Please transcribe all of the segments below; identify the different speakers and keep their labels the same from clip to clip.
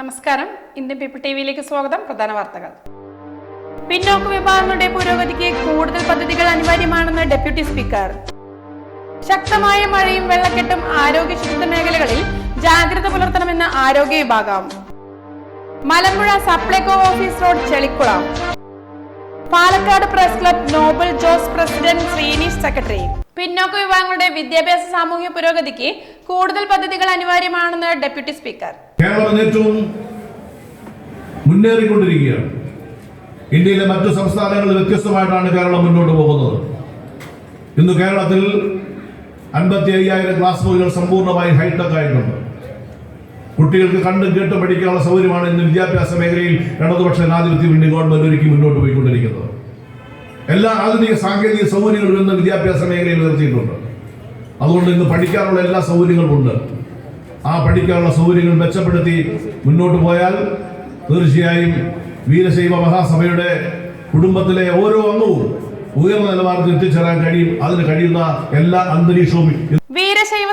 Speaker 1: നമസ്കാരം. Indian people T വിയിലേക്ക് സ്വാഗതം. പ്രധാന വാർത്തകൾ. പിന്നോക്ക വിഭാഗങ്ങളുടെ പുരോഗതിക്ക് കൂടുതൽ പദ്ധതികൾ അനിവാര്യമാണെന്ന് ഡെപ്യൂട്ടി സ്പീക്കർ. ശക്തമായ മഴയും വെള്ളക്കെട്ടും ആരോഗ്യ ശുചിത്വ മേഖലകളിൽ ജാഗ്രത പുലർത്തണമെന്ന് ആരോഗ്യ വിഭാഗം. Malampuzha Supplyco office road ചെളിക്കുളം. Palakkad press club Nobel Jose president Sreenish secretary. പിന്നോക്ക വിഭാഗങ്ങളുടെ വിദ്യാഭ്യാസ സാമൂഹ്യ പുരോഗതിക്ക് കൂടുതൽ പദ്ധതികൾ അനിവാര്യമാണെന്ന് ഡെപ്യൂട്ടി സ്പീക്കർ.
Speaker 2: കേരളം ഇന്ന് ഏറ്റവും മുന്നേറിക്കൊണ്ടിരിക്കുകയാണ്. ഇന്ത്യയിലെ മറ്റു സംസ്ഥാനങ്ങളിൽ വ്യത്യസ്തമായിട്ടാണ് കേരളം മുന്നോട്ട് പോകുന്നത്. ഇന്ന് കേരളത്തിൽ അൻപത്തി അയ്യായിരം ക്ലാസ് മുറികൾ സമ്പൂർണമായി ഹൈടെക് ആയിട്ടുണ്ട്. കുട്ടികൾക്ക് കണ്ടും കേട്ടും പഠിക്കാനുള്ള സൗകര്യമാണ് ഇന്ന് വിദ്യാഭ്യാസ മേഖലയിൽ ഇടതുപക്ഷ ജനാധിപത്യ വേണ്ടി ഗവൺമെന്റ് ഒരുക്കി മുന്നോട്ട് പോയിക്കൊണ്ടിരിക്കുന്നത്. എല്ലാ ആധുനിക സാങ്കേതിക സൗകര്യങ്ങളും ഇന്ന് വിദ്യാഭ്യാസ മേഖലയിൽ ഉയർത്തിയിട്ടുണ്ട്. അതുകൊണ്ട് ഇന്ന് പഠിക്കാനുള്ള എല്ലാ സൗകര്യങ്ങളും ഉണ്ട്. ആ പഠിക്കാനുള്ള സൗകര്യങ്ങൾ മെച്ചപ്പെടുത്തി മുന്നോട്ട് പോയാൽ തീർച്ചയായും വീരശൈവ മഹാസഭയുടെ കുടുംബത്തിലെ ഓരോ അംഗവും ഉയർന്ന നിലവാരത്തിൽ എത്തിച്ചേരാൻ കഴിയും. അതിന് കഴിയുന്ന എല്ലാ അന്തരീക്ഷവും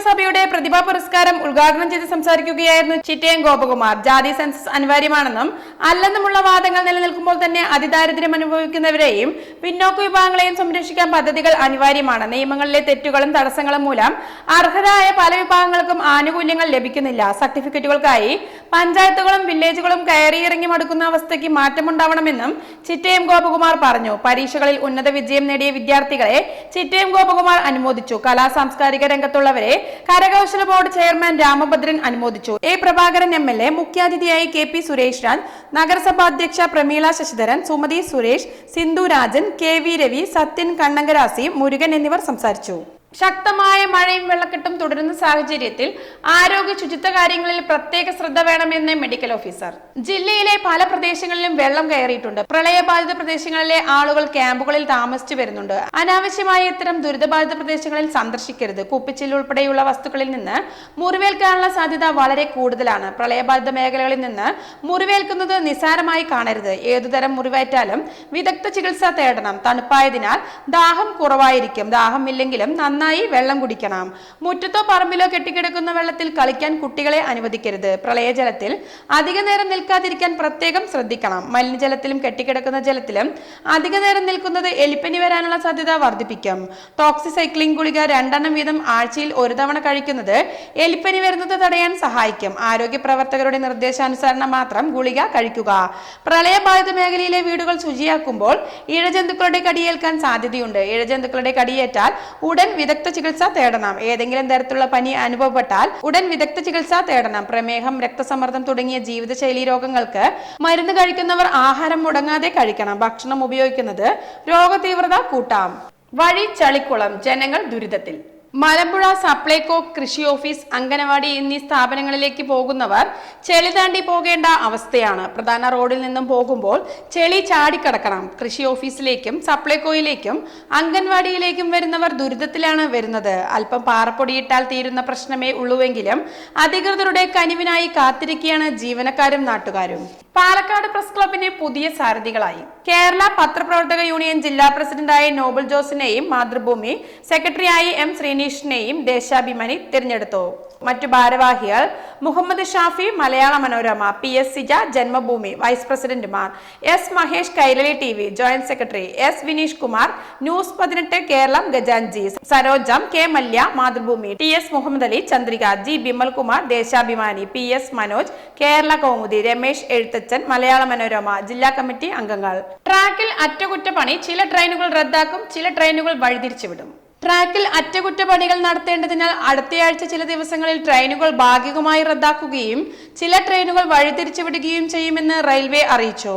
Speaker 1: സഭയുടെ പ്രതിഭാ പുരസ്കാരം ഉദ്ഘാടനം ചെയ്ത് സംസാരിക്കുകയായിരുന്നു ചിറ്റയം ഗോപകുമാർ. ജാതി സെൻസസ് അനിവാര്യമാണെന്നും അല്ലെന്നുമുള്ള വാദങ്ങൾ നിലനിൽക്കുമ്പോൾ തന്നെ അതിദാരിദ്ര്യം അനുഭവിക്കുന്നവരെയും പിന്നോക്ക വിഭാഗങ്ങളെയും സംരക്ഷിക്കാൻ പദ്ധതികൾ അനിവാര്യമാണ്. നിയമങ്ങളിലെ തെറ്റുകളും തടസ്സങ്ങളും മൂലം അർഹരായ പല വിഭാഗങ്ങൾക്കും ആനുകൂല്യങ്ങൾ ലഭിക്കുന്നില്ല. സർട്ടിഫിക്കറ്റുകൾക്കായി പഞ്ചായത്തുകളും വില്ലേജുകളും കയറിയിറങ്ങി മടുക്കുന്ന അവസ്ഥയ്ക്ക് മാറ്റമുണ്ടാവണമെന്നും ചിറ്റയം ഗോപകുമാർ പറഞ്ഞു. പരീക്ഷകളിൽ ഉന്നത വിജയം നേടിയ വിദ്യാർത്ഥികളെ ചിറ്റയം ഗോപകുമാർ അനുമോദിച്ചു. കലാ സാംസ്കാരിക രംഗത്തുള്ളവരെ കരകൗശല ബോർഡ് ചെയർമാൻ രാമഭദ്രൻ അനുമോദിച്ചു. A Prabhakaran M L A മുഖ്യാതിഥിയായി കെ പി സുരേഷ് രാജ് നഗരസഭാ അധ്യക്ഷ പ്രമീള ശശിധരൻ സുമതി സുരേഷ് സിന്ധു രാജൻ കെ വി രവി സത്യൻ കണ്ണങ്കരാസി മുരുകൻ എന്നിവർ സംസാരിച്ചു. ശക്തമായ മഴയും വെള്ളക്കെട്ടും തുടരുന്ന സാഹചര്യത്തിൽ ആരോഗ്യ ശുചിത്വ കാര്യങ്ങളിൽ പ്രത്യേക ശ്രദ്ധ വേണമെന്ന് മെഡിക്കൽ ഓഫീസർ. ജില്ലയിലെ പല പ്രദേശങ്ങളിലും വെള്ളം കയറിയിട്ടുണ്ട്. പ്രളയബാധിത പ്രദേശങ്ങളിലെ ആളുകൾ ക്യാമ്പുകളിൽ താമസിച്ചു വരുന്നുണ്ട്. അനാവശ്യമായ ഇത്തരം ദുരിതബാധിത പ്രദേശങ്ങളിൽ സന്ദർശിക്കരുത്. കുപ്പിച്ചിൽ ഉൾപ്പെടെയുള്ള വസ്തുക്കളിൽ നിന്ന് മുറിവേൽക്കാനുള്ള സാധ്യത വളരെ കൂടുതലാണ്. പ്രളയബാധിത മേഖലകളിൽ നിന്ന് മുറിവേൽക്കുന്നത് നിസ്സാരമായി കാണരുത്. ഏതുതരം മുറിവേറ്റാലും വിദഗ്ധ ചികിത്സ തേടണം. തണുപ്പായതിനാൽ ദാഹം കുറവായിരിക്കും. ദാഹമില്ലെങ്കിലും നന്നായി വെള്ളം കുടിക്കണം. മുറ്റത്തോ പറമ്പിലോ കെട്ടിക്കിടക്കുന്ന വെള്ളത്തിൽ കളിക്കാൻ കുട്ടികളെ അനുവദിക്കരുത്. പ്രളയജലത്തിൽ അധിക നേരം നിൽക്കാതിരിക്കാൻ പ്രത്യേകം ശ്രദ്ധിക്കണം. മലിനജലത്തിലും കെട്ടിക്കിടക്കുന്ന ജലത്തിലും അധിക നേരം നിൽക്കുന്നത് എലിപ്പനി വരാനുള്ള സാധ്യത വർദ്ധിപ്പിക്കും. ടോക്സിസൈക്ലിംഗ് ഗുളിക രണ്ടെണ്ണം വീതം ആഴ്ചയിൽ ഒരു തവണ കഴിക്കുന്നത് എലിപ്പനി വരുന്നത് തടയാൻ സഹായിക്കും. ആരോഗ്യ പ്രവർത്തകരുടെ നിർദ്ദേശാനുസരണം മാത്രം ഗുളിക കഴിക്കുക. പ്രളയബാധിത മേഖലയിലെ വീടുകൾ ശുചിയാക്കുമ്പോൾ ഇഴജന്തുക്കളുടെ കടിയേൽക്കാൻ സാധ്യതയുണ്ട്. ഇഴജന്തുക്കളുടെ കടിയേറ്റാൽ ഉടൻ വിദഗ്ധ ചികിത്സ തേടണം. ഏതെങ്കിലും തരത്തിലുള്ള പനി അനുഭവപ്പെട്ടാൽ ഉടൻ വിദഗ്ധ ചികിത്സ തേടണം. പ്രമേഹം രക്തസമ്മർദ്ദം തുടങ്ങിയ ജീവിതശൈലി രോഗങ്ങൾക്ക് മരുന്ന് കഴിക്കുന്നവർ ആഹാരം മുടങ്ങാതെ കഴിക്കണം. ഭക്ഷണം ഉപയോഗിക്കുന്നത് രോഗതീവ്രത കൂട്ടാം. വഴി ചളിക്കുളം. ജനങ്ങൾ ദുരിതത്തിൽ. മലമ്പുഴ സപ്ലൈകോ കൃഷി ഓഫീസ് അംഗനവാടി എന്നീ സ്ഥാപനങ്ങളിലേക്ക് പോകുന്നവർ ചെളി താണ്ടി പോകേണ്ട അവസ്ഥയാണ്. പ്രധാന റോഡിൽ നിന്നും പോകുമ്പോൾ ചെളി ചാടിക്കടക്കണം. കൃഷി ഓഫീസിലേക്കും സപ്ലൈകോയിലേക്കും അംഗൻവാടിയിലേക്കും വരുന്നവർ ദുരിതത്തിലാണ് വരുന്നത്. അല്പം പാറപ്പൊടിയിട്ടാൽ തീരുന്ന പ്രശ്നമേ ഉള്ളൂവെങ്കിലും അധികൃതരുടെ കനിവിനായി കാത്തിരിക്കുകയാണ് ജീവനക്കാരും നാട്ടുകാരും. പാലക്കാട് പ്രസ് ക്ലബിന് പുതിയ സാരഥികളായി. കേരള പത്രപ്രവർത്തക യൂണിയൻ ജില്ലാ പ്രസിഡന്റായ നോബൽ ജോസിനെയും മാതൃഭൂമി സെക്രട്ടറിയായി എം ശ്രീനീഷിനെയും ദേശാഭിമാനി തിരഞ്ഞെടുത്തു. മറ്റു ഭാരവാഹികൾ Muhammad Shafi Malayala Manorama P S Sija Janmabhumi vice പ്രസിഡന്റുമാർ S Mahesh Kairali T V joint secretary S Vineesh Kumar news പതിനെട്ട് Keralam ഗജാൻജി Sarojam K Mallya Mathrubhumi T S Muhammad Ali Chandrika G Bimal Kumar Deshabhimani P S Manoj Kerala Kaumudi Ramesh Ezhuthachan Malayala Manorama ജില്ലാ committee അംഗങ്ങൾ. ട്രാക്കിൽ അറ്റകുറ്റപ്പണി ചില ട്രെയിനുകൾ റദ്ദാക്കും ചില ട്രെയിനുകൾ വഴിതിരിച്ചുവിടും. ട്രാക്കിൽ അറ്റകുറ്റപ്പണികൾ നടത്തേണ്ടതിനാൽ അടുത്തയാഴ്ച ചില ദിവസങ്ങളിൽ ട്രെയിനുകൾ ഭാഗികമായി റദ്ദാക്കുകയും ചില ട്രെയിനുകൾ വഴിതിരിച്ചുവിടുകയും ചെയ്യുമെന്ന് റെയിൽവേ അറിയിച്ചു.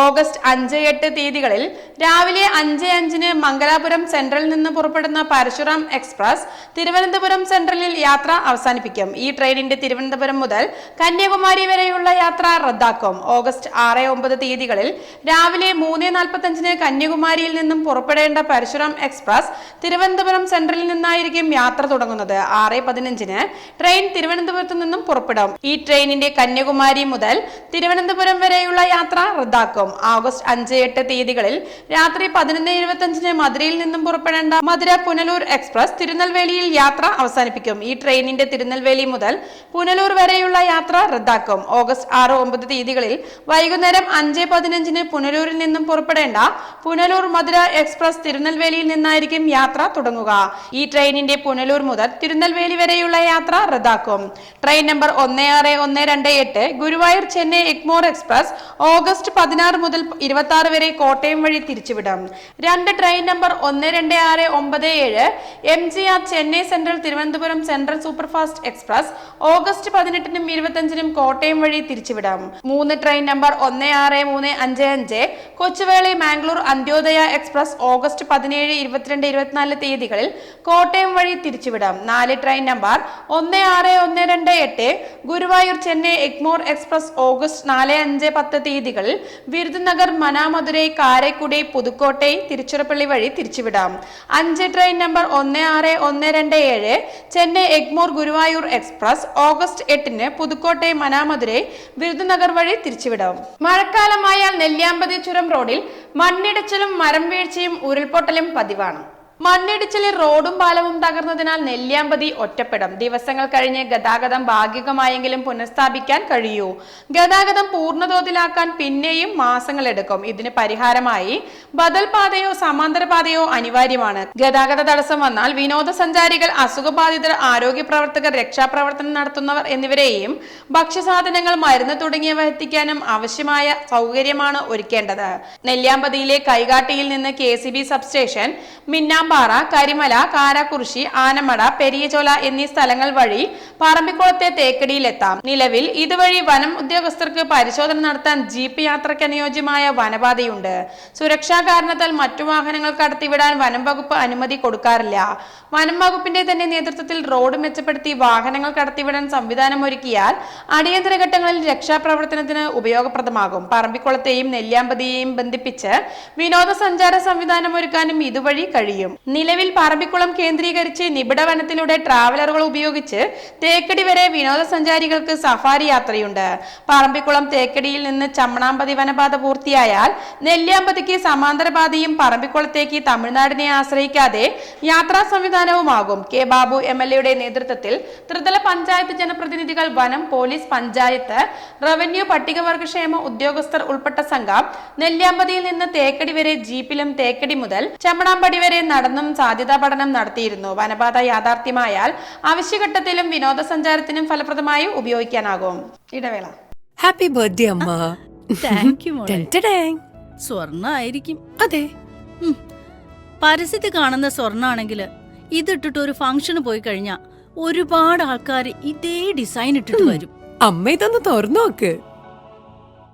Speaker 1: ഓഗസ്റ്റ് അഞ്ച് എട്ട് തീയതികളിൽ രാവിലെ അഞ്ച് അഞ്ചിന് മംഗലാപുരം സെൻട്രലിൽ നിന്ന് പുറപ്പെടുന്ന പരശുറാം എക്സ്പ്രസ് തിരുവനന്തപുരം സെൻട്രലിൽ യാത്ര അവസാനിപ്പിക്കും. ഈ ട്രെയിനിന്റെ തിരുവനന്തപുരം മുതൽ കന്യാകുമാരി വരെയുള്ള യാത്ര റദ്ദാക്കും. ഓഗസ്റ്റ് ആറ് ഒമ്പത് തീയതികളിൽ രാവിലെ മൂന്ന് നാൽപ്പത്തഞ്ചിന് കന്യാകുമാരിയിൽ നിന്നും പുറപ്പെടേണ്ട പരശുറാം എക്സ്പ്രസ് തിരുവനന്തപുരം തിരുവനന്തപുരം സെൻട്രലിൽ നിന്നായിരിക്കും യാത്ര തുടങ്ങുന്നത്. ആറ് പതിനഞ്ചിന് ട്രെയിൻ തിരുവനന്തപുരത്ത് നിന്നും പുറപ്പെടും. ഈ ട്രെയിനിന്റെ കന്യാകുമാരി മുതൽ തിരുവനന്തപുരം വരെയുള്ള യാത്ര റദ്ദാക്കും. ആഗസ്റ്റ് അഞ്ച് എട്ട് തീയതികളിൽ രാത്രി പതിനൊന്ന് ഇരുപത്തഞ്ചിന് മധുരയിൽ നിന്നും പുറപ്പെടേണ്ട മധുര പുനലൂർ എക്സ്പ്രസ് തിരുനെൽവേലിയിൽ യാത്ര അവസാനിപ്പിക്കും. ഈ ട്രെയിനിന്റെ തിരുനെൽവേലി മുതൽ പുനലൂർ വരെയുള്ള യാത്ര റദ്ദാക്കും. ഓഗസ്റ്റ് ആറ് ഒമ്പത് തീയതികളിൽ വൈകുന്നേരം അഞ്ച് പതിനഞ്ചിന് പുനലൂരിൽ നിന്നും പുറപ്പെടേണ്ട പുനലൂർ മധുര എക്സ്പ്രസ് തിരുനെൽവേലിയിൽ നിന്നായിരിക്കും യാത്ര തുടങ്ങുക. ഈ ട്രെയിനിന്റെ പുനലൂർ മുതൽ തിരുനെൽവേലി വരെയുള്ള യാത്ര റദ്ദാക്കും. ട്രെയിൻ നമ്പർ ഒന്ന് ആറ് ഒന്ന് രണ്ട് എട്ട് ഗുരുവായൂർ ചെന്നൈ എഗ്മോർ എക്സ്പ്രസ് ഓഗസ്റ്റ് പതിനാറ് മുതൽ ഇരുപത്തി ആറ് വരെ കോട്ടയം വഴി തിരിച്ചുവിടും. രണ്ട് ട്രെയിൻ നമ്പർ ഒന്ന് രണ്ട് ആറ് ഒമ്പത് ഏഴ് M G R Chennai central Thiruvananthapuram central superfast express August പതിനെട്ടിനും ഇരുപത്തഞ്ചിനും കോട്ടയം വഴി തിരിച്ചുവിടാം. മൂന്ന് ട്രെയിൻ നമ്പർ ഒന്ന് ആറ് മൂന്ന് അഞ്ച് അഞ്ച് കൊച്ചുവേളി മാംഗ്ലൂർ അന്ത്യോദയ എക്സ്പ്രസ് ഓഗസ്റ്റ് പതിനേഴ് ഇരുപത്തിരണ്ട് ഇരുപത്തിനാല് തീയതികളിൽ കോട്ടയം വഴി തിരിച്ചുവിടാം. നാല് ട്രെയിൻ നമ്പർ ഒന്ന് ആറ് ഒന്ന് രണ്ട് എട്ട് ഗുരുവായൂർ ചെന്നൈ എഗ്മോർ എക്സ്പ്രസ് ഓഗസ്റ്റ് നാല് അഞ്ച് പത്ത് തീയതികളിൽ വിരുദ്നഗർ മനാമധുരൈ കാരക്കുടി പുതുക്കോട്ടൈ തിരുച്ചിറപ്പള്ളി വഴി തിരിച്ചുവിടാം. അഞ്ച് ട്രെയിൻ നമ്പർ ഒന്ന് ആറ് ഒന്ന് രണ്ട് ഏഴ് ചെന്നൈ എഗ്മോർ ഗുരുവായൂർ എക്സ്പ്രസ് ഓഗസ്റ്റ് എട്ടിന് പുതുക്കോട്ടൈ മനാമധുരൈ വിരുദ്നഗർ വഴി തിരിച്ചുവിടാം. മഴക്കാലമായാൽ നെല്ലിയാമ്പതി ചുരം റോഡിൽ മണ്ണിടിച്ചിലും മരം വീഴ്ചയും ഉരുൾപൊട്ടലും പതിവാണ്. മണ്ണിടിച്ചിലിൽ റോഡും പാലവും തകർന്നതിനാൽ നെല്ലിയാമ്പതി ഒറ്റപ്പെടും. ദിവസങ്ങൾ കഴിഞ്ഞ് ഗതാഗതം ഭാഗികമായെങ്കിലും പുനഃസ്ഥാപിക്കാൻ കഴിയൂ. ഗതാഗതം പൂർണതോതിലാക്കാൻ പിന്നെയും മാസങ്ങൾ എടുക്കും. ഇതിന് പരിഹാരമായി ബദൽ പാതയോ സമാന്തര പാതയോ അനിവാര്യമാണ്. ഗതാഗത തടസ്സം വന്നാൽ വിനോദസഞ്ചാരികൾ അസുഖബാധിതർ ആരോഗ്യ പ്രവർത്തകർ രക്ഷാപ്രവർത്തനം നടത്തുന്നവർ എന്നിവരെയും ഭക്ഷ്യസാധനങ്ങൾ മരുന്ന് തുടങ്ങിയവ എത്തിക്കാനും ആവശ്യമായ സൗകര്യമാണ് ഒരുക്കേണ്ടത്. നെല്ലിയാമ്പതിയിലെ കൈകാട്ടിയിൽ നിന്ന് K C B Minnampara Karimala Karakurissi Anamada Periyachola എന്നീ സ്ഥലങ്ങൾ വഴി പറമ്പിക്കുളത്തെ തേക്കടിയിലെത്താം. നിലവിൽ ഇതുവഴി വനം ഉദ്യോഗസ്ഥർക്ക് പരിശോധന നടത്താൻ ജീപ്പ് യാത്രയ്ക്ക് അനുയോജ്യമായ വനപാതയുണ്ട്. സുരക്ഷാ കാരണത്താൽ മറ്റു വാഹനങ്ങൾ കടത്തിവിടാൻ വനം വകുപ്പ് അനുമതി കൊടുക്കാറില്ല. വനം വകുപ്പിന്റെ തന്നെ നേതൃത്വത്തിൽ റോഡ് മെച്ചപ്പെടുത്തി വാഹനങ്ങൾ കടത്തിവിടാൻ സംവിധാനം ഒരുക്കിയാൽ അടിയന്തര ഘട്ടങ്ങളിൽ രക്ഷാപ്രവർത്തനത്തിന് ഉപയോഗപ്രദമാകും. പറമ്പിക്കുളത്തെയും നെല്ലിയാമ്പതിയെയും ബന്ധിപ്പിച്ച് വിനോദസഞ്ചാര സംവിധാനം ഒരുക്കാനും ഇതുവഴി കഴിയും. നിലവിൽ പറമ്പിക്കുളം കേന്ദ്രീകരിച്ച് നിബിഡ വനത്തിലൂടെ ട്രാവലറുകൾ ഉപയോഗിച്ച് തേക്കടി വരെ വിനോദസഞ്ചാരികൾക്ക് സഫാരി യാത്രയുണ്ട്. പറമ്പിക്കുളം തേക്കടിയിൽ നിന്ന് ചമ്മണാമ്പതി വനപാത പൂർത്തിയായാൽ നെല്ലിയാമ്പതിക്ക് സമാന്തര പാതയും പറമ്പിക്കുളത്തേക്ക് തമിഴ്നാടിനെ ആശ്രയിക്കാതെ യാത്രാ സംവിധാനവുമാകും. കെ ബാബു എം എൽ എയുടെ നേതൃത്വത്തിൽ ത്രിതല പഞ്ചായത്ത് ജനപ്രതിനിധികൾ വനം പോലീസ് പഞ്ചായത്ത് റവന്യൂ പട്ടികവർഗക്ഷേമ ഉദ്യോഗസ്ഥർ ഉൾപ്പെട്ട സംഘം നെല്ലിയാമ്പതിയിൽ നിന്ന് തേക്കടി വരെ ജീപ്പിലും തേക്കടി മുതൽ ചമ്മണാമ്പടി വരെ നടന്നും സാധ്യതാ പഠനം നടത്തിയിരുന്നു. വനപാത യാഥാർത്ഥ്യമായാൽ ആവശ്യഘട്ടത്തിലും വിനോദസഞ്ചാരത്തിനും ഫലപ്രദമായി ഉപയോഗിക്കാനാകും. ഇടവേള.
Speaker 3: ഹാപ്പി ബർത്ത്ഡേ അമ്മ.
Speaker 4: സ്വർണ ആയിരിക്കും
Speaker 3: അതെ.
Speaker 4: പരസ്യത്തിൽ കാണുന്ന സ്വർണാണെങ്കിൽ ഇതിട്ടിട്ട് ഒരു ഫംഗ്ഷന് പോയി കഴിഞ്ഞാ ഒരുപാട് ആൾക്കാർ ഇതേ ഡിസൈൻ ഇട്ടിട്ട് വരും.
Speaker 3: അമ്മ ഇതൊന്ന് തുറന്നു നോക്ക്.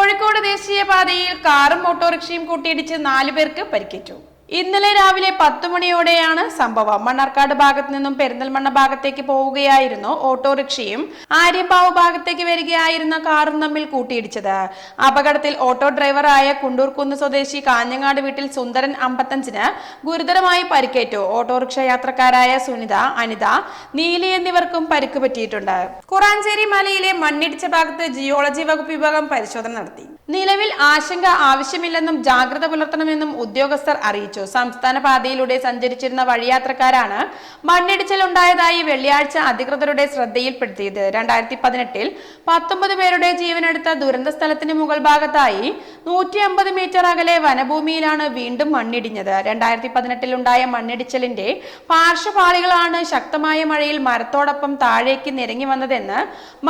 Speaker 1: കോഴിക്കോട് ദേശീയപാതയിൽ കാറും ഓട്ടോറിക്ഷയും കൂട്ടിയിടിച്ച് നാലുപേർക്ക് പരിക്കേറ്റു. ഇന്നലെ രാവിലെ പത്ത് മണിയോടെയാണ് സംഭവം. മണ്ണാർക്കാട് ഭാഗത്ത് നിന്നും പെരിന്തൽമണ്ണ ഭാഗത്തേക്ക് പോവുകയായിരുന്നു ഓട്ടോറിക്ഷയും ആര്യപ്പാവ് ഭാഗത്തേക്ക് വരികയായിരുന്ന കാറും തമ്മിൽ കൂട്ടിയിടിച്ചത്. അപകടത്തിൽ ഓട്ടോ ഡ്രൈവറായ കുണ്ടൂർക്കുന്ന് സ്വദേശി കാഞ്ഞങ്ങാട് വീട്ടിൽ സുന്ദരൻ അമ്പത്തഞ്ചിന് ഗുരുതരമായി പരിക്കേറ്റു. ഓട്ടോറിക്ഷ യാത്രക്കാരായ സുനിത അനിത നീലി എന്നിവർക്കും പരിക്ക് പറ്റിയിട്ടുണ്ട്. കുറാഞ്ചേരി മലയിലെ മണ്ണിടിച്ച ഭാഗത്ത് ജിയോളജി വകുപ്പ് വിഭാഗം പരിശോധന നടത്തി. നിലവിൽ ആശങ്ക ആവശ്യമില്ലെന്നും ജാഗ്രത പുലർത്തണമെന്നും ഉദ്യോഗസ്ഥർ അറിയിച്ചു. സംസ്ഥാന പാതയിലൂടെ സഞ്ചരിച്ചിരുന്ന വഴിയാത്രക്കാരാണ് മണ്ണിടിച്ചിൽ ഉണ്ടായതായി വെള്ളിയാഴ്ച അധികൃതരുടെ ശ്രദ്ധയിൽപ്പെടുത്തിയത്. രണ്ടായിരത്തി പതിനെട്ടിൽ പത്തൊമ്പത് പേരുടെ ജീവനെടുത്ത ദുരന്ത സ്ഥലത്തിന് മുകൾ ഭാഗത്തായി നൂറ്റി അമ്പത് മീറ്റർ അകലെ വനഭൂമിയിലാണ് വീണ്ടും മണ്ണിടിഞ്ഞത്. രണ്ടായിരത്തി പതിനെട്ടിൽ ഉണ്ടായ മണ്ണിടിച്ചിലിന്റെ പാർശ്വപാളികളാണ് ശക്തമായ മഴയിൽ മരത്തോടൊപ്പം താഴേക്ക് നിരങ്ങി വന്നതെന്ന്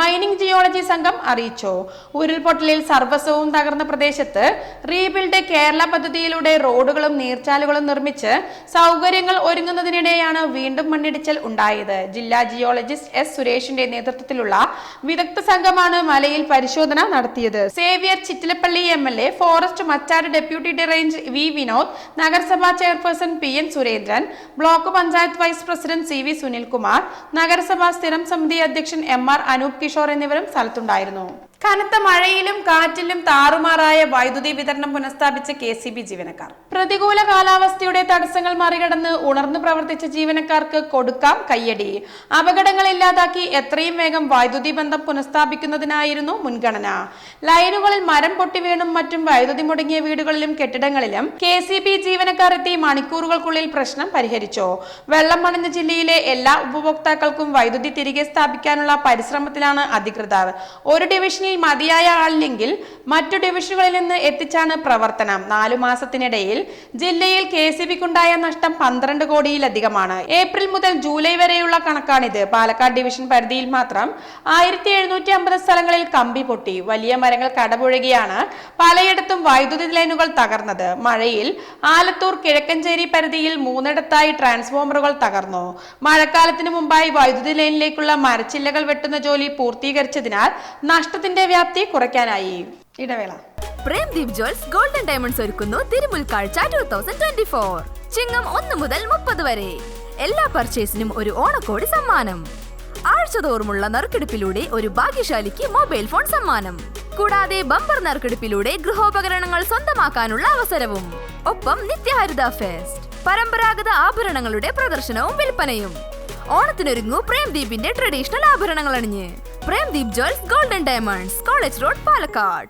Speaker 1: മൈനിങ് ജിയോളജി സംഘം അറിയിച്ചു. ഉരുൾപൊട്ടലിൽ സർവസ്വവും തകർന്ന പ്രദേശത്ത് റീബിൽഡ് കേരള പദ്ധതിയിലൂടെ റോഡുകളും നീർച്ചാലുകളും നിർമ്മിച്ച് സൗകര്യങ്ങൾ ഒരുങ്ങുന്നതിനിടെയാണ് വീണ്ടും മണ്ണിടിച്ചൽ ഉണ്ടായത്. ജില്ലാ ജിയോളജിസ്റ്റ് എസ് സുരേഷിന്റെ നേതൃത്വത്തിലുള്ള വിദഗ്ധ സംഘമാണ് മലയിൽ പരിശോധന നടത്തിയത്. Xavier Chittilappilly M L A forest Machad deputy range V Vinod നഗരസഭാ chairperson P N Surendran block panchayat vice president C V Sunilkumar നഗരസഭാ സ്ഥിരം സമിതി അധ്യക്ഷൻ എം ആർ അനൂപ് കിഷോർ എന്നിവരും സ്ഥലത്തുണ്ടായിരുന്നു. കനത്ത മഴയിലും കാറ്റിലും താറുമാറായ വൈദ്യുതി വിതരണം പുനഃസ്ഥാപിച്ച കെ സി ബി ജീവനക്കാർ. പ്രതികൂല കാലാവസ്ഥയുടെ തടസ്സങ്ങൾ മറികടന്ന് ഉണർന്നു പ്രവർത്തിച്ച ജീവനക്കാർക്ക് കൊടുക്കാം കയ്യടി. അപകടങ്ങൾ ഇല്ലാതാക്കി എത്രയും വേഗം വൈദ്യുതി ബന്ധം പുനഃസ്ഥാപിക്കുന്നതിനായിരുന്നു മുൻഗണന. ലൈനുകളിൽ മരം പൊട്ടി വീണും മറ്റും വൈദ്യുതി മുടങ്ങിയ വീടുകളിലും കെട്ടിടങ്ങളിലും കെ സി ബി ജീവനക്കാർ എത്തി മണിക്കൂറുകൾക്കുള്ളിൽ പ്രശ്നം പരിഹരിച്ചു. വെള്ളം മണഞ്ഞ ജില്ലയിലെ എല്ലാ ഉപഭോക്താക്കൾക്കും വൈദ്യുതി തിരികെ സ്ഥാപിക്കാനുള്ള പരിശ്രമത്തിലാണ് അധികൃതർ. ഒരു ഡിവിഷനിൽ മതിയായ ആളില്ലെങ്കിൽ മറ്റു ഡിവിഷനുകളിൽ നിന്ന് എത്തിച്ചാണ് പ്രവർത്തനം. നാലു മാസത്തിനിടയിൽ ജില്ലയിൽ കെ സി ബിക്കുണ്ടായ നഷ്ടം പന്ത്രണ്ട് കോടിയിലധികമാണ്. ഏപ്രിൽ മുതൽ ജൂലൈ വരെയുള്ള കണക്കാണിത്. പാലക്കാട് ഡിവിഷൻ പരിധിയിൽ മാത്രം ആയിരത്തി എഴുന്നൂറ്റി അമ്പത് സ്ഥലങ്ങളിൽ കമ്പി പൊട്ടി. വലിയ മരങ്ങൾ കടപുഴകിയാണ് പലയിടത്തും വൈദ്യുതി ലൈനുകൾ തകർന്നത്. മഴയിൽ ആലത്തൂർ കിഴക്കഞ്ചേരി പരിധിയിൽ മൂന്നിടത്തായി ട്രാൻസ്ഫോമറുകൾ തകർന്നു. മഴക്കാലത്തിന് മുമ്പായി വൈദ്യുതി ലൈനിലേക്കുള്ള മരച്ചില്ലകൾ വെട്ടുന്ന ജോലി പൂർത്തീകരിച്ചതിനാൽ നഷ്ടത്തിന്റെ വ്യാപ്തി കുറയ്ക്കാനായി. ഇടവേള.
Speaker 5: പ്രേംദീപ് ജ്വൽസ് ഗോൾഡൻ ഡയമണ്ട്സ് ഒരുക്കുന്നു തിരുമുൽക്കാഴ്ച two thousand twenty four Chingam ഒന്ന് മുതൽ മുപ്പത് വരെ. എല്ലാ പർച്ചേസിനും ഒരു ഓണക്കോടി സമ്മാനം. ആഴ്ചതോറുമുള്ള നറുക്കെടുപ്പിലൂടെ ഒരു ഭാഗ്യശാലിക്ക് മൊബൈൽ ഫോൺ സമ്മാനം. കൂടാതെ ബമ്പർ നറുക്കെടുപ്പിലൂടെ ഗൃഹോപകരണങ്ങൾ സ്വന്തമാക്കാനുള്ള അവസരവും. ഒപ്പം നിത്യഹരിത ഫെസ്റ്റ് പരമ്പരാഗത ആഭരണങ്ങളുടെ പ്രദർശനവും വിൽപ്പനയും. ഓണത്തിനൊരുങ്ങൂ പ്രേംദീപിന്റെ ട്രഡീഷണൽ ആഭരണങ്ങൾ അണിഞ്ഞ്. Premdeep jewels golden diamonds college road Palakkad.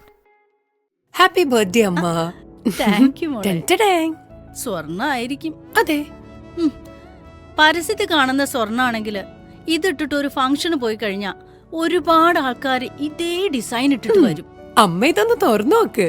Speaker 3: Happy birthday അമ്മ.
Speaker 4: താങ്ക് യു മോളെ. സ്വർണ ആയിരിക്കും
Speaker 3: അതെ.
Speaker 4: പരസ്യത്തിൽ കാണുന്ന സ്വർണാണെങ്കിൽ ഇതിട്ടിട്ട് ഒരു ഫംഗ്ഷന് പോയി കഴിഞ്ഞാ ഒരുപാട് ആൾക്കാർ ഇതേ ഡിസൈൻ ഇട്ടിട്ട് വരും.
Speaker 3: അമ്മ ഇതൊന്ന് തുറന്നു നോക്ക്.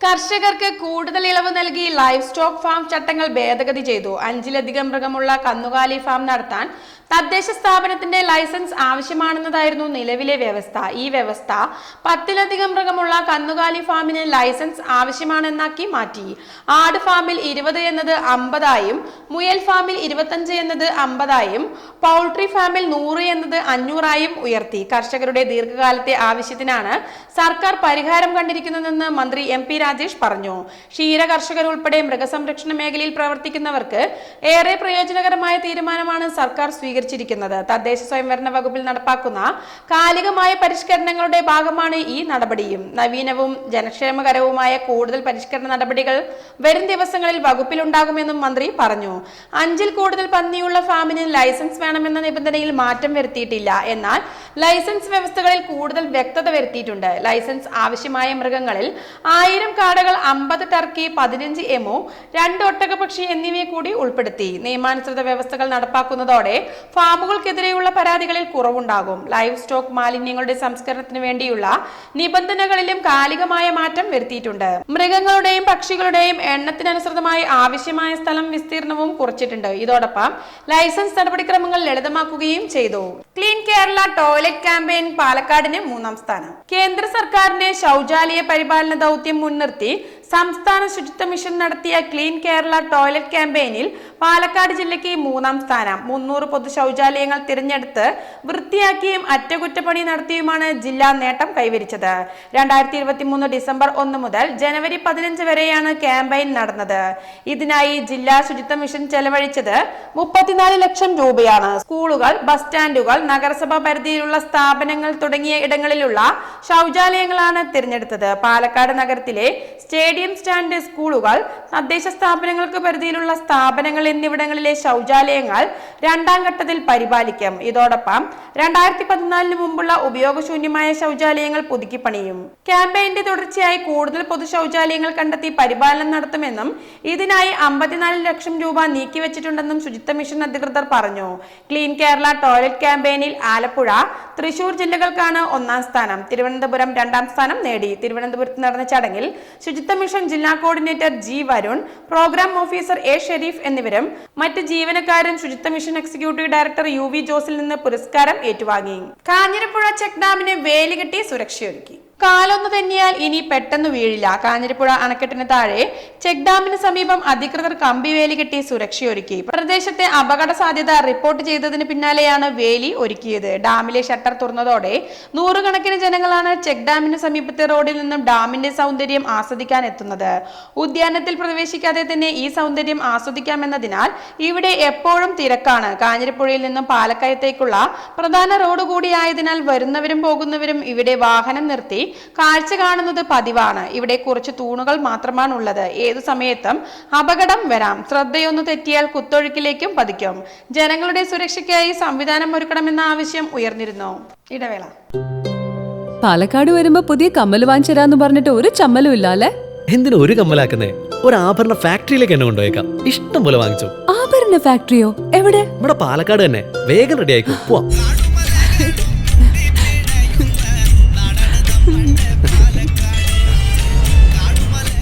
Speaker 1: കർഷകർക്ക് കൂടുതൽ ഇളവ് നൽകി ലൈവ് സ്റ്റോക്ക് ഫാം ചട്ടങ്ങൾ ഭേദഗതി ചെയ്തു. അഞ്ചിലധികം മൃഗമുള്ള കന്നുകാലി ഫാം നടത്താൻ തദ്ദേശ സ്ഥാപനത്തിന്റെ ലൈസൻസ് ആവശ്യമാണെന്നതായിരുന്നു നിലവിലെ വ്യവസ്ഥ. ഈ വ്യവസ്ഥ പത്തിലധികം മൃഗമുള്ള കന്നുകാലി ഫാമിന് ലൈസൻസ് ആവശ്യമാണെന്നാക്കി മാറ്റി. ആട് ഫാമിൽ ഇരുപത് എന്നത് അമ്പതായും മുയൽ ഫാമിൽ ഇരുപത്തഞ്ച് എന്നത് അമ്പതായും പൗൾട്രി ഫാമിൽ നൂറ് എന്നത് അഞ്ഞൂറായും ഉയർത്തി. കർഷകരുടെ ദീർഘകാലത്തെ ആവശ്യത്തിനാണ് സർക്കാർ പരിഹാരം കണ്ടിരിക്കുന്നതെന്ന് മന്ത്രി എം പി രാജേഷ് പറഞ്ഞു. ക്ഷീര കർഷകർ ഉൾപ്പെടെ മൃഗസംരക്ഷണ മേഖലയിൽ പ്രവർത്തിക്കുന്നവർക്ക് ഏറെ പ്രയോജനകരമായ തീരുമാനമാണ് സർക്കാർ സ്വീകരിച്ചിരിക്കുന്നത്. തദ്ദേശ സ്വയംഭരണ വകുപ്പിൽ നടപ്പാക്കുന്ന കാലികമായ പരിഷ്കരണങ്ങളുടെ ഭാഗമാണ് ഈ നടപടിയും. നവീനവും ജനക്ഷേമകരവുമായ കൂടുതൽ പരിഷ്കരണ നടപടികൾ വരും ദിവസങ്ങളിൽ വകുപ്പിൽ ഉണ്ടാകുമെന്നും മന്ത്രി പറഞ്ഞു. അഞ്ചിൽ കൂടുതൽ പന്നിയുള്ള ഫാമിന് ലൈസൻസ് വേണമെന്ന നിബന്ധനയിൽ മാറ്റം വരുത്തിയിട്ടില്ല. എന്നാൽ ലൈസൻസ് വ്യവസ്ഥകളിൽ കൂടുതൽ വ്യക്തത വരുത്തിയിട്ടുണ്ട്. ലൈസൻസ് ആവശ്യമായ മൃഗങ്ങളിൽ ആയിരം കാടകൾ അമ്പത് ടർക്കി പതിനഞ്ച് എമോ രണ്ട് ഒട്ടകപക്ഷി എന്നിവയെ കൂടി ഉൾപ്പെടുത്തി. നിയമാനുസൃത വ്യവസ്ഥകൾ നടപ്പാക്കുന്നതോടെ ഫാമുകൾക്കെതിരെയുള്ള പരാതികളിൽ കുറവുണ്ടാകും. ലൈവ് സ്റ്റോക്ക് മാലിന്യങ്ങളുടെ സംസ്കരണത്തിന് വേണ്ടിയുള്ള നിബന്ധനകളിലും കാലികമായ മാറ്റം വരുത്തിയിട്ടുണ്ട്. മൃഗങ്ങളുടെയും പക്ഷികളുടെയും എണ്ണത്തിനനുസൃതമായി ആവശ്യമായ സ്ഥലം വിസ്തീർണവും കുറച്ചിട്ടുണ്ട്. ഇതോടൊപ്പം ലൈസൻസ് നടപടിക്രമങ്ങൾ ലളിതമാക്കുകയും ചെയ്തു. ക്ലീൻ കേരള ടോയ്ലറ്റ് ക്യാമ്പയിൻ പാലക്കാടിന് മൂന്നാം സ്ഥാനം. കേന്ദ്ര സർക്കാരിന്റെ ശൗചാലയ പരിപാലന ദൗത്യം മുൻനിർത്തി സംസ്ഥാന ശുചിത്വ മിഷൻ നടത്തിയ ക്ലീൻ കേരള ടോയ്ലറ്റ് ക്യാമ്പയിനിൽ പാലക്കാട് ജില്ലയ്ക്ക് മൂന്നാം സ്ഥാനം. മുന്നൂറ് പൊതു ശൗചാലയങ്ങൾ തിരഞ്ഞെടുത്ത് വൃത്തിയാക്കിയും അറ്റകുറ്റപ്പണി നടത്തിയുമാണ് ജില്ലാ നേട്ടം കൈവരിച്ചത്. രണ്ടായിരത്തി ഇരുപത്തി മൂന്ന് ഡിസംബർ ഒന്ന് മുതൽ ജനുവരി പതിനഞ്ച് വരെയാണ് ക്യാമ്പയിൻ നടന്നത്. ഇതിനായി ജില്ലാ ശുചിത്വ മിഷൻ ചെലവഴിച്ചത് മുപ്പത്തിനാല് ലക്ഷം രൂപയാണ്. സ്കൂളുകൾ ബസ് സ്റ്റാൻഡുകൾ നഗരസഭാ പരിധിയിലുള്ള സ്ഥാപനങ്ങൾ തുടങ്ങിയ ഇടങ്ങളിലുള്ള ശൗചാലയങ്ങളാണ് തിരഞ്ഞെടുത്തത്. പാലക്കാട് നഗരത്തിലെ സ്റ്റേഡിയം സ്റ്റാൻഡ് സ്കൂളുകൾ തദ്ദേശ സ്ഥാപനങ്ങൾക്ക് പരിധിയിലുള്ള സ്ഥാപനങ്ങൾ എന്നിവിടങ്ങളിലെ ശൗചാലയങ്ങൾ രണ്ടാം ഘട്ടത്തിൽ പരിപാലിക്കും. ഇതോടൊപ്പം രണ്ടായിരത്തി പതിനാലിന് മുമ്പുള്ള ഉപയോഗശൂന്യമായ ശൗചാലയങ്ങൾ പുതുക്കിപ്പണിയും ക്യാമ്പയിന്റെ തുടർച്ചയായി കൂടുതൽ പൊതു ശൗചാലയങ്ങൾ കണ്ടെത്തി പരിപാലനം നടത്തുമെന്നും ഇതിനായി അമ്പത്തിനാല് ലക്ഷം രൂപ നീക്കിവെച്ചിട്ടുണ്ടെന്നും ശുചിത്വ മിഷൻ അധികൃതർ പറഞ്ഞു. ക്ലീൻ കേരള ടോയ്ലറ്റ് ക്യാമ്പയിനിൽ ആലപ്പുഴ തൃശൂർ ജില്ലകൾക്കാണ് ഒന്നാം സ്ഥാനം. തിരുവനന്തപുരം രണ്ടാം സ്ഥാനം നേടി. തിരുവനന്തപുരത്ത് നടന്ന ചടങ്ങിൽ ശുചിത്വ മിഷൻ ജില്ലാ coordinator G Varun programme officer A Shereef എന്നിവരും മറ്റ് ജീവനക്കാരും Suchitwa mission executive director U V ജോസിൽ നിന്ന് പുരസ്കാരം ഏറ്റുവാങ്ങി. കാഞ്ഞിരപ്പുഴ ചെക്ക് ഡാമിന് വേലികെട്ടി സുരക്ഷയൊരുക്കി. കാലൊന്നു തെന്നിയാൽ ഇനി പെട്ടെന്ന് വീഴില്ല. കാഞ്ഞിരപ്പുഴ അണക്കെട്ടിന് താഴെ ചെക്ക് ഡാമിന് സമീപം അധികൃതർ കമ്പി വേലി കെട്ടി സുരക്ഷയൊരുക്കി. പ്രദേശത്തെ അപകട സാധ്യത റിപ്പോർട്ട് ചെയ്തതിന് പിന്നാലെയാണ് വേലി ഒരുക്കിയത്. ഡാമിലെ ഷട്ടർ തുറന്നതോടെ നൂറുകണക്കിന് ജനങ്ങളാണ് ചെക്ക് ഡാമിന് സമീപത്തെ റോഡിൽ നിന്നും ഡാമിന്റെ സൗന്ദര്യം ആസ്വദിക്കാൻ എത്തുന്നത്. ഉദ്യാനത്തിൽ പ്രവേശിക്കാതെ തന്നെ ഈ സൗന്ദര്യം ആസ്വദിക്കാമെന്നതിനാൽ ഇവിടെ എപ്പോഴും തിരക്കാണ്. കാഞ്ഞിരപ്പുഴയിൽ നിന്നും പാലക്കയത്തേക്കുള്ള പ്രധാന റോഡ് കൂടിയായതിനാൽ വരുന്നവരും പോകുന്നവരും ഇവിടെ വാഹനം നിർത്തി കാഴ്ച കാണുന്നത് പതിവാണ്. ഇവിടെ കുറച്ച് തൂണുകൾ മാത്രമാണ് ഉള്ളത് ഏതു സമയത്തും അപകടം വരാം. ശ്രദ്ധയൊന്നു തെറ്റിയാൽ കുത്തൊഴുക്കിലേക്കും പതിക്കും. ജനങ്ങളുടെ സുരക്ഷയ്ക്കായി സംവിധാനം ഒരുക്കണമെന്ന ആവശ്യം ഉയർന്നിരുന്നു. ഇടവേള.
Speaker 6: പാലക്കാട് വരുമ്പോ പുതിയ കമ്മൽ വാങ്ങിച്ചരാന്ന് പറഞ്ഞിട്ട് ഒരു ചമ്മലും ഇല്ല അല്ലേ
Speaker 7: എന്തിനാ ഒരു കമ്മലാക്കുന്നേ? ഒരു ആഭരണ ഫാക്ടറിയിലേക്ക് എന്നെ കൊണ്ടുപോയേക്കാം. ഇഷ്ടം പോലെ വാങ്ങിച്ചു.
Speaker 6: ആഭരണ ഫാക്ടറിയോ? എവിടെ?
Speaker 7: ഇവിടെ പാലക്കാട് തന്നെ. വേഗം റെഡി ആയിക്കോ. പോവാം.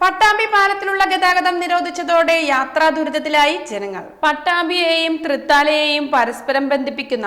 Speaker 1: Pattambi പാലത്തിലുള്ള ഗതാഗതം നിരോധിച്ചതോടെ യാത്രാ ദുരിതത്തിലായി ജനങ്ങൾ. പട്ടാമ്പിയെയും തൃത്താലയെയും പരസ്പരം ബന്ധിപ്പിക്കുന്ന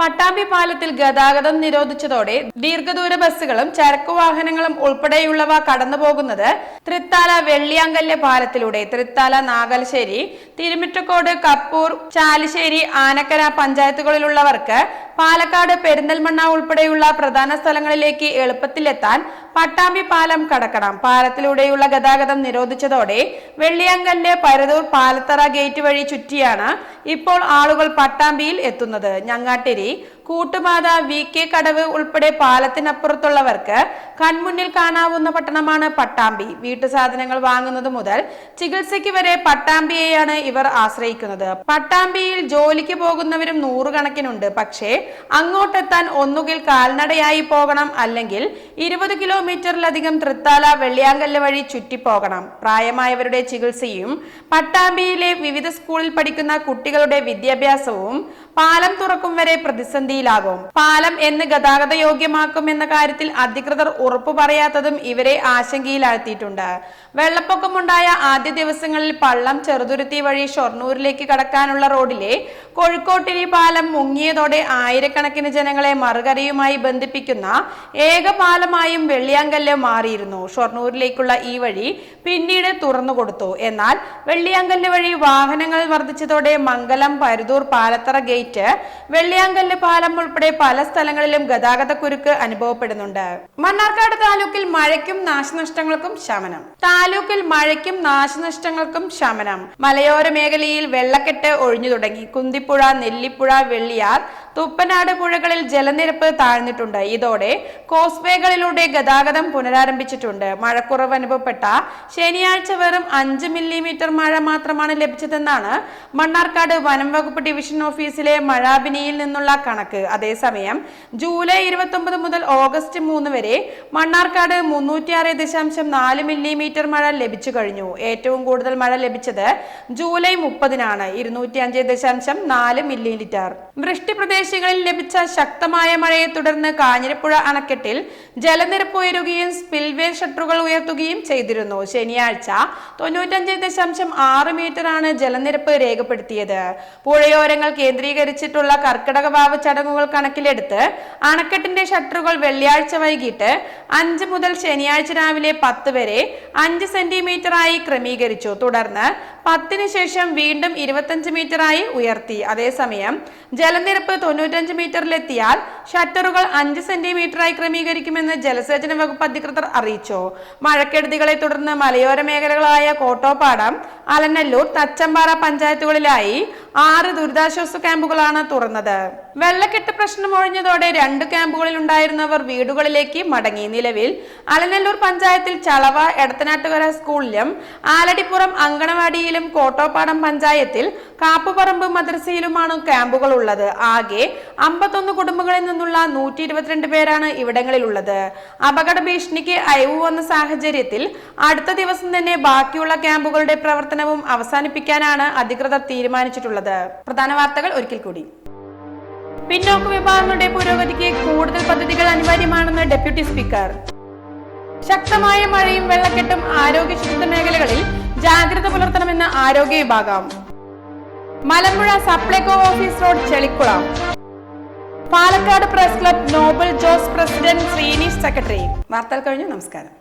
Speaker 1: പട്ടാമ്പി പാലത്തിൽ ഗതാഗതം നിരോധിച്ചതോടെ ദീർഘദൂര ബസ്സുകളും ചരക്കു വാഹനങ്ങളും ഉൾപ്പെടെയുള്ളവ കടന്നുപോകുന്നത് തൃത്താല വെള്ളിയാങ്കല്ല് പാലത്തിലൂടെ. തൃത്താല നാഗലശ്ശേരി തിരുമിറ്റക്കോട് കപ്പൂർ ചാലിശ്ശേരി ആനക്കര പഞ്ചായത്തുകളിലുള്ളവർക്ക് പാലക്കാട് പെരിന്തൽമണ്ണ ഉൾപ്പെടെയുള്ള പ്രധാന സ്ഥലങ്ങളിലേക്ക് എളുപ്പത്തിലെത്താൻ പട്ടാമ്പി പാലം കടക്കണം. പാലത്തിലൂടെയുള്ള ഗതാഗതം നിരോധിച്ചതോടെ വെള്ളിയാങ്കല്ല് പരതൂർ പാലത്തറ ഗേറ്റ് വഴി ചുറ്റിയാണ് ഇപ്പോൾ ആളുകൾ പട്ടാമ്പിയിൽ എത്തുന്നത്. ഞങ്ങാട്ടിരി കൂട്ടുപാത വി കെ കടവ് ഉൾപ്പെടെ പാലത്തിനപ്പുറത്തുള്ളവർക്ക് കൺമുന്നിൽ കാണാവുന്ന പട്ടണമാണ് പട്ടാമ്പി. വീട്ടു സാധനങ്ങൾ വാങ്ങുന്നത് മുതൽ ചികിത്സയ്ക്ക് വരെ പട്ടാമ്പിയെയാണ് ഇവർ ആശ്രയിക്കുന്നത്. പട്ടാമ്പിയിൽ ജോലിക്ക് പോകുന്നവരും നൂറുകണക്കിനുണ്ട്. പക്ഷേ അങ്ങോട്ടെത്താൻ ഒന്നുകിൽ കാൽനടയായി പോകണം അല്ലെങ്കിൽ ഇരുപത് കിലോമീറ്ററിലധികം തൃത്താല വെള്ളിയാങ്കല്ല് വഴി ചുറ്റിപ്പോകണം. പ്രായമായവരുടെ ചികിത്സയും പട്ടാമ്പിയിലെ വിവിധ സ്കൂളിൽ പഠിക്കുന്ന കുട്ടികളുടെ വിദ്യാഭ്യാസവും പാലം തുറക്കും വരെ പ്രതിസന്ധിയിലാകും. പാലം എന്ന് ഗതാഗത യോഗ്യമാക്കും എന്ന കാര്യത്തിൽ അധികൃതർ ഉറപ്പു പറയാത്തതും ഇവരെ ആശങ്കയിലാഴ്ത്തിയിട്ടുണ്ട്. വെള്ളപ്പൊക്കമുണ്ടായ ആദ്യ ദിവസങ്ങളിൽ പള്ളം ചെറുതുരുത്തി വഴി ഷൊർണൂരിലേക്ക് കടക്കാനുള്ള റോഡിലെ കോഴിക്കോട്ടിരി പാലം മുങ്ങിയതോടെ ആയിരക്കണക്കിന് ജനങ്ങളെ മറുകരയുമായി ബന്ധിപ്പിക്കുന്ന ഏക പാലമായും വെള്ളിയാങ്കല്ല് മാറിയിരുന്നു. ഷൊർണൂരിലേക്കുള്ള ഈ വഴി പിന്നീട് തുറന്നുകൊടുത്തു. എന്നാൽ വെള്ളിയാങ്കല്ല് വഴി വാഹനങ്ങൾ വർദ്ധിച്ചതോടെ മംഗലം പരുതൂർ പാലത്തറ ഗേറ്റ് വെള്ളിയാങ്കല്ല് പാലം ഉൾപ്പെടെ പല സ്ഥലങ്ങളിലും ഗതാഗത കുരുക്ക് അനുഭവപ്പെടുന്നുണ്ട്. മണ്ണാർക്കാട് താലൂക്കിൽ മഴയ്ക്കും നാശനഷ്ടങ്ങൾക്കും ശമനം. താലൂക്കിൽ മഴയ്ക്കും നാശനഷ്ടങ്ങൾക്കും ശമനം. മലയോര മേഖലയിൽ വെള്ളക്കെട്ട് ഒഴിഞ്ഞു തുടങ്ങി. കുന്തിപ്പുഴ നെല്ലിപ്പുഴ വെള്ളിയാർ തുപ്പനാട് പുഴകളിൽ ജലനിരപ്പ് താഴ്ന്നിട്ടുണ്ട്. ഇതോടെ കോസ്വേകളിലൂടെ ഗതാഗതം പുനരാരംഭിച്ചിട്ടുണ്ട്. മഴക്കുറവ് അനുഭവപ്പെട്ട ശനിയാഴ്ച വെറും അഞ്ച് മില്ലിമീറ്റർ മഴ മാത്രമാണ് ലഭിച്ചതെന്നാണ് മണ്ണാർക്കാട് വനം വകുപ്പ് ഡിവിഷൻ ഓഫീസിലെ മഴാബിനിയിൽ നിന്നുള്ള കണക്ക്. അതേസമയം ജൂലൈ ഇരുപത്തി ഒമ്പത് മുതൽ ഓഗസ്റ്റ് മൂന്ന് വരെ മണ്ണാർക്കാട് മുന്നൂറ്റിയാറ് ദശാംശം നാല് മില്ലിമീറ്റർ മഴ ലഭിച്ചു കഴിഞ്ഞു. ഏറ്റവും കൂടുതൽ മഴ ലഭിച്ചത് ജൂലൈ മുപ്പതിനാണ്. ഇരുന്നൂറ്റി അഞ്ച് ദശാംശം നാല് മില്ലിലിറ്റർ. വൃഷ്ടി പ്രദേശങ്ങളിൽ ലഭിച്ച ശക്തമായ മഴയെ തുടർന്ന് കാഞ്ഞിരപ്പുഴ അണക്കെട്ടിൽ ജലനിരപ്പ് ഉയരുകയും സ്പിൽവേ ഷട്ടറുകൾ ഉയർത്തുകയും ചെയ്തിരുന്നു. ശനിയാഴ്ച തൊണ്ണൂറ്റഞ്ച് ദശാംശം ആറ് മീറ്റർ ആണ് ജലനിരപ്പ് രേഖപ്പെടുത്തിയത്. പുഴയോരങ്ങൾ കേന്ദ്രീകരിച്ചിട്ടുള്ള കർക്കിടക വാവ് ചടങ്ങുകൾ കണക്കിലെടുത്ത് അണക്കെട്ടിന്റെ ഷട്ടറുകൾ വെള്ളിയാഴ്ച വൈകിട്ട് അഞ്ച് മുതൽ ശനിയാഴ്ച രാവിലെ പത്ത് വരെ അഞ്ച് സെന്റിമീറ്റർ ആയി ക്രമീകരിച്ചു. തുടർന്ന് പത്തിന് ശേഷം വീണ്ടും ഇരുപത്തഞ്ച് മീറ്ററായി ഉയർത്തി. അതേസമയം ജലനിരപ്പ് തൊണ്ണൂറ്റഞ്ച് മീറ്ററിലെത്തിയാൽ ഷട്ടറുകൾ അഞ്ച് സെന്റിമീറ്ററായി ക്രമീകരിക്കുമെന്ന് ജലസേചന വകുപ്പ് അധികൃതർ അറിയിച്ചു. മഴക്കെടുതികളെ തുടർന്ന് മലയോര മേഖലകളായ കോട്ടോപ്പാടം അലനല്ലൂർ തച്ചമ്പാറ പഞ്ചായത്തുകളിലായി ആറ് ദുരിതാശ്വാസ ക്യാമ്പുകളാണ് തുറന്നത്. വെള്ളക്കെട്ട് പ്രശ്നം ഒഴിഞ്ഞതോടെ രണ്ട് ക്യാമ്പുകളിൽ ഉണ്ടായിരുന്നവർ വീടുകളിലേക്ക് മടങ്ങി. നിലവിൽ അലനല്ലൂർ പഞ്ചായത്തിൽ ചളവ എടത്തനാട്ടുകര സ്കൂളിലും ആലടിപ്പുറം അങ്കണവാടിയിലും കോട്ടോപ്പാടം പഞ്ചായത്തിൽ കാപ്പുപറമ്പ് മദ്രസയിലുമാണ് ക്യാമ്പുകൾ ഉള്ളത് ആകെ അമ്പത്തൊന്ന് കുടുംബങ്ങളിൽ നിന്നുള്ള നൂറ്റി ഇരുപത്തിരണ്ട് പേരാണ് ഇവിടങ്ങളിലുള്ളത്. അപകട ഭീഷണിക്ക് അയവ് വന്ന സാഹചര്യത്തിൽ അടുത്ത ദിവസം തന്നെ ബാക്കിയുള്ള ക്യാമ്പുകളുടെ പ്രവർത്തനവും അവസാനിപ്പിക്കാനാണ് അധികൃതർ തീരുമാനിച്ചിട്ടുള്ളത്. പ്രധാന വാർത്തകൾ ഒരിക്കൽ കൂടി. പിന്നോക്ക വിഭാഗങ്ങളുടെ പുരോഗതിക്ക് കൂടുതൽ പദ്ധതികൾ അനിവാര്യമാണെന്ന് ഡെപ്യൂട്ടി സ്പീക്കർ. ശക്തമായ മഴയും വെള്ളക്കെട്ടും ആരോഗ്യ ശുചിത്വ മേഖലകളിൽ ജാഗ്രത പുലർത്തണമെന്ന് ആരോഗ്യ വിഭാഗം. Malampuzha Supplyco office road ചെളിക്കുളം. Palakkad press club Nobel Jose president Sreenish secretary. വാർത്തകൾ കഴിഞ്ഞു നമസ്കാരം.